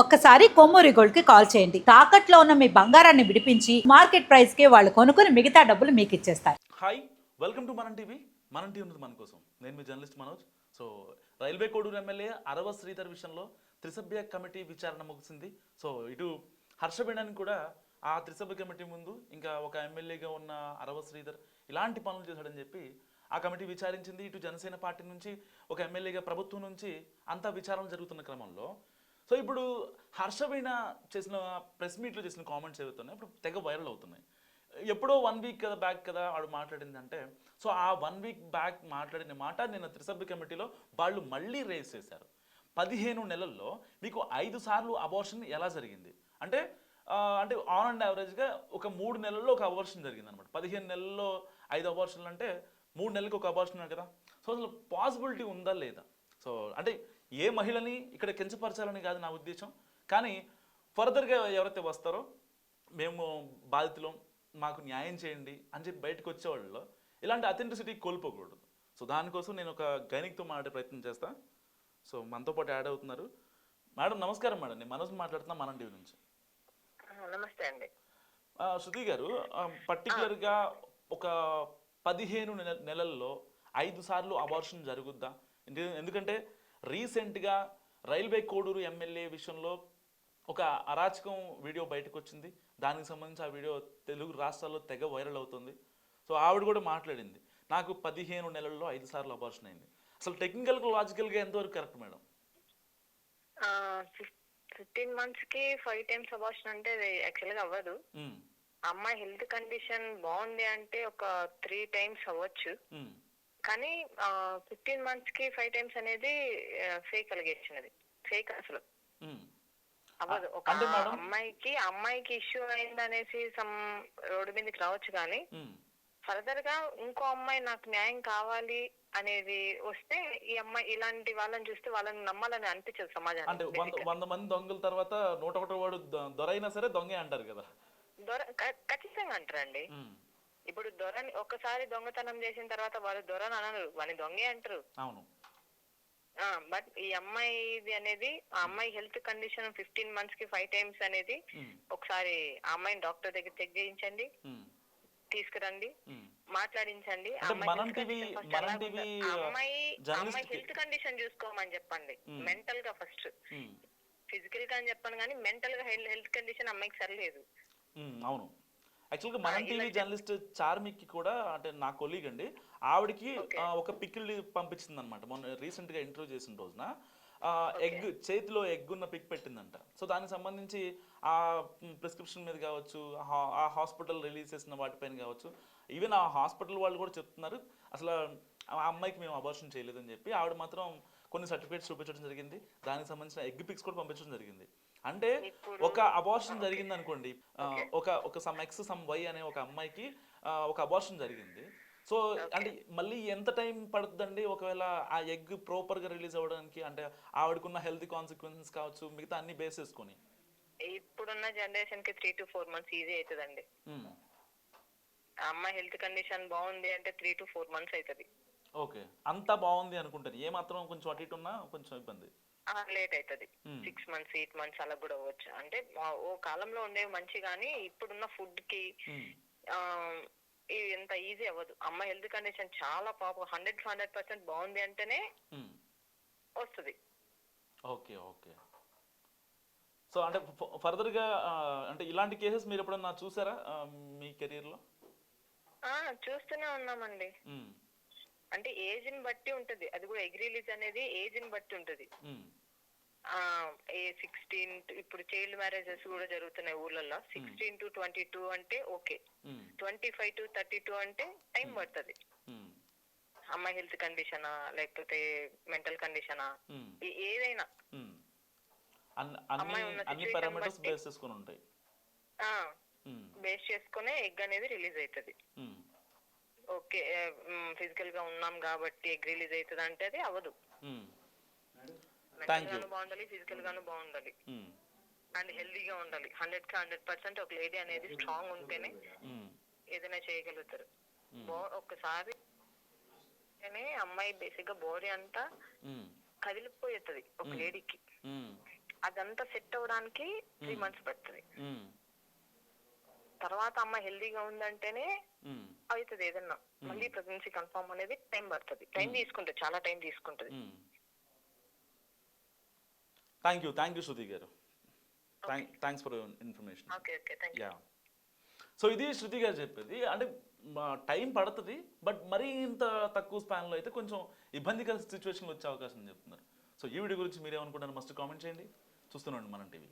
ఒక్కసారి కొమ్మూరి గోల్డ్కి కాల్ చేయండి. తాకట్లో ఉన్న మీ బంగారాన్ని విడిపించి మార్కెట్ ప్రైస్కి వాళ్ళు కొనుక్కుని మిగతా డబ్బులు మీకు ఇచ్చేస్తారు. Hi welcome to Manam TV. Manam TV ఉన్నది మన కోసం. నేను మీ journalist Manoj. So Railway Koduru MLA Arava Sridhar విషయంలో త్రిసభ్య కమిటీ విచారణ ముగిసింది. సో ఇటు హర్షబేణానికి కూడా ఆ త్రిసభ్య కమిటీ ముందు ఇంకా ఒక ఎమ్మెల్యేగా ఉన్న అరవ శ్రీధర్ ఇలాంటి పనులు చేశాడని చెప్పి ఆ కమిటీ విచారించింది. ఇటు జనసేన పార్టీ నుంచి ఒక ఎమ్మెల్యేగా ప్రభుత్వం నుంచి అంతా విచారణ జరుగుతున్న క్రమంలో సో ఇప్పుడు హర్షవీణ చేసిన ప్రెస్ మీట్లో చేసిన కామెంట్స్ ఏవైతున్నాయి ఇప్పుడు తెగ వైరల్ అవుతున్నాయి. ఎప్పుడో వన్ వీక్ కదా బ్యాక్ కదా వాడు మాట్లాడింది అంటే సో ఆ వన్ వీక్ బ్యాక్ మాట్లాడిన మాట నిన్న త్రిసభ్య కమిటీలో వాళ్ళు మళ్ళీ రేస్ చేశారు. పదిహేను నెలల్లో మీకు ఐదు సార్లు అబార్షన్ ఎలా జరిగింది? అంటే అంటే ఆన్ అండ్ యావరేజ్గా ఒక మూడు నెలల్లో ఒక అబార్షన్ జరిగింది అనమాట పదిహేను నెలల్లో ఐదు అబార్షన్లు అంటే మూడు నెలలకు ఒక అబార్షన్ కదా. సో అసలు పాసిబిలిటీ ఉందా లేదా? సో అంటే ఏ మహిళని ఇక్కడ కించపరచాలని కాదు నా ఉద్దేశం. కానీ ఫర్దర్గా ఎవరైతే వస్తారో మేము బాధితులం మాకు న్యాయం చేయండి అని చెప్పి బయటకు వచ్చేవాళ్ళు ఇలాంటి అథెంటిసిటీ కోల్పోకూడదు. సో దానికోసం నేను ఒక గైనిక్తో మాట్లాడే ప్రయత్నం చేస్తా. సో మనతో పాటు యాడ్ అవుతున్నారు. మేడం నమస్కారం మేడం. నేను మనోజ్ మాట్లాడుతున్నా మనం టీవీ నుంచి. నమస్తే అండి. శృతి గారు పర్టికులర్గా ఒక పదిహేను నెల- నెలల్లో ఐదు సార్లు అబార్షన్ జరుగుద్దా? ఎందు- ఎందుకంటే రీసెంట్గా రైల్వే కోడూరు ఎమ్మెల్యే విషయంలో ఒక అరాచకం వీడియో బయటకు వచ్చింది దానికి సంబంధించి ఆ వీడియో తెలుగు రాష్ట్రాల్లో తెగ వైరల్ అవుతుంది. సో ఆవిడ కూడా మాట్లాడింది. నాకు పదిహేను నెలల్లో ఐదు సార్లు అబార్షన్ అయింది. అసలు టెక్నికల్గా లాజికల్గా ఎంతవరకు కరెక్ట్ మేడం? ఫిఫ్టీన్ మంత్స్కి ఫైవ్ టైమ్స్ అబార్షన్ అంటే యాక్చువల్గా అవ్వదు. అమ్మాయి హెల్త్ కండిషన్ బాగుంది అంటే ఒక త్రీ టైమ్స్ అవ్వచ్చు. కానీ ఫిఫ్టీన్ మంత్స్కి ఫైవ్ టైమ్స్ అనేది ఫేక్ అలిగేషన్ అది. ఫేక్ అసలు. ఉమ్. అవ్వదు. ఒక అంటే? అమ్మాయికి అమ్మాయికి ఇష్యూ అయింది అనేసి సమ్ రోడ్డు మీదకి రావచ్చు కానీ. ఫర్దర్గా ఇంకో అమ్మాయి నాకు న్యాయం కావాలి అనేది వస్తే ఈ అమ్మాయి ఇలాంటి వాళ్ళని చూస్తే వాళ్ళని నమ్మాలని అనిపించదు అంటే సమాజానికి వంద మంది దొంగల తర్వాత నూట ఒకటి వాడు దొరైనా సరే దొంగే అంటారు కదా. దొర ఖచ్చితంగా అంటారండి. ఉమ్, ఇప్పుడు దొరని ఒకసారి దొంగతనం చేసిన తర్వాత వాళ్ళు దొరని అనరు. వాళ్ళని దొంగే అంటారు. అవును. బట్ ఈ అమ్మాయిది అనేది ఆ అమ్మాయి హెల్త్ కండిషన్ ఫిఫ్టీన్ మంత్స్కి ఫైవ్ టైమ్స్ అనేది ఒకసారి ఆ అమ్మాయిని డాక్టర్ దగ్గర చెక్ చేయించండి. తీసుకురండి. మాట్లాడించండి. అమ్మాయి అమ్మాయి హెల్త్ కండిషన్ చూసుకోమని చెప్పండి. మెంటల్గా ఫస్ట్. ఫిజికల్గా అని చెప్పాను కానీ మెంటల్గా హెల్త్ కండిషన్ అమ్మాయికి సరిలేదు. అవును. యాక్చువల్గా మనం ఆ, టీవీ జర్నలిస్ట్ చార్మిక్కి కూడా అంటే నా కొలీగ్ అండి ఆవిడకి ఒక పిక్కిల్ పంపించింది అనమాట మొన్న రీసెంట్గా ఇంటర్వ్యూ చేసిన రోజున ఎగ్ చేతిలో ఎగ్ ఉన్న పిక్ పెట్టిందంట. సో దానికి సంబంధించి ఆ ప్రిస్క్రిప్షన్ మీద కావచ్చు ఆ- ఆ హాస్పిటల్ రిలీజ్ చేసిన వాటిపైన కావచ్చు ఈవెన్ ఆ హాస్పిటల్ వాళ్ళు కూడా చెప్తున్నారు అసలు ఆ అమ్మాయికి మేము అబార్షన్ చేయలేదని చెప్పి ఆవిడ మాత్రం కొన్ని సర్టిఫికేట్స్ చూపించడం జరిగింది. దానికి సంబంధించిన ఎగ్ పిక్స్ కూడా పంపించడం జరిగింది. అంటే ఒక అబార్షన్ జరిగింది అనుకోండి ఒక ఒక సమ్ ఎక్స్ సమ్ వై అనే ఒక అమ్మాయికి ఒక అబార్షన్ జరిగింది. సో అంటే మళ్ళీ ఎంత టైం పడుతుందండి? ఒకవేళ ఆ ఎగ్ ప్రాపర్గా రిలీజ్ అవ్వడానికి అంటే ఆవిడకున్న హెల్త్ కాన్సిక్వెన్సెస్ కావచ్చు మిగతా అన్ని బేస్ చేసుకొని. ఇప్పుడున్న జనరేషన్కి three to four months easy అవుతుందండి. ఆ అమ్మాయి హెల్త్ కండిషన్ బాగుంది అంటే త్రీ టు ఫోర్ మంత్స్ అవుతుంది ఓకే అంతా బాగుంది అనుకుంటాను ఏ మాత్రం కొంచెం అటు ఇటు ఉన్నా కొంచెం ఇబ్బంది. లేట్ అవుతుంది Hmm. Six months eight months అలా కూడా అవ్వచ్చు. అంటే ఓ కాలంలో ఉండేవి మంచి కానీ ఇప్పుడున్న ఫుడ్కి ఇది ఎంత ఈజీ అవ్వదు. అమ్మాయి హెల్త్ కండిషన్ చాలా పాపం. హండ్రెడ్ హండ్రెడ్ పర్సెంట్ బాగుంది అంటేనే మ్మ్. వస్తుంది. Okay okay. సో అంటే ఫ- ఫర్దర్గా ఆ, అంటే ఇలాంటి కేసెస్ మీరు ఎప్పుడన్నా చూసారా మీ కెరీర్లో ఆ చూస్తూనే ఉన్నామండి. అంటే ఏజ్ని బట్టి ఉంటది. అది కూడా ఎగ్ రిలీజ్ అనేది ఏజ్ని బట్టి ఉంటది. ఆ ఏ సిక్స్టీన్ ఇప్పుడు చైల్డ్ మ్యారేజెస్ కూడా జరుగుతున్నాయి ఊర్లలో సిక్స్టీన్ టు ట్వంటీ టూ అంటే okay. Twenty five to thirty two అంటే టైం పడుతుంది. అమ్మాయి హెల్త్ కండిషనా లేకపోతే మెంటల్ కండిషనా ఏదైనా. అన్ని అమ్మాయి పారామీటర్స్ బేస్ చేసుకుని ఉంటాయి. మ్మ్. బేస్ చేసుకునే ఎగ్ అనేది రిలీజ్ అవుతుంది. ఓకే ఫిజికల్గా ఉన్నాం కాబట్టి ఎగ్ రిలీజ్ అవుతుంది అంటే అది అవ్వదు. మెంటల్. గాను బాగుండాలి ఫిజికల్ గాను బాగుండాలి. అండ్ హెల్దీగా ఉండాలి హండ్రెడ్కి హండ్రెడ్ పర్సెంట్ ఒక లేడీ అనేది స్ట్రాంగ్ ఉంటేనే. ఏదైనా చేయగలుగుతారు ఒక్కసారి అమ్మాయి బేసిక్గా బాడీ అంతా మ్మ్. కదిలిపోతుంది ఒక. లేడీకి. అదంతా సెట్ అవ్వడానికి త్రీ మంత్స్ పడుతుంది. తర్వాత అమ్మ హెల్దీగా ఉందంటేనే. అవుతుంది ఏదన్నా. మళ్ళీ ప్రెగ్నెన్సీ కన్ఫర్మ్ అనేది టైం పడుతుంది. టైం తీసుకుంటుంది చాలా టైం తీసుకుంటుంది. Thank you thank you Shruti గారు. Thanks for information you so ఇది శృతి గారు చెప్పేది. అంటే టైం పడుతుంది బట్ మరీ ఇంత తక్కువ స్పాన్లో అయితే కొంచెం ఇబ్బందికర సిచ్యువేషన్లో వచ్చే అవకాశం చెప్తున్నారు. సో ఈ వీడియో గురించి మీరేమనుకుంటారు మస్ట్ కామెంట్ చేయండి. చూస్తున్నాండి మనం టీవీ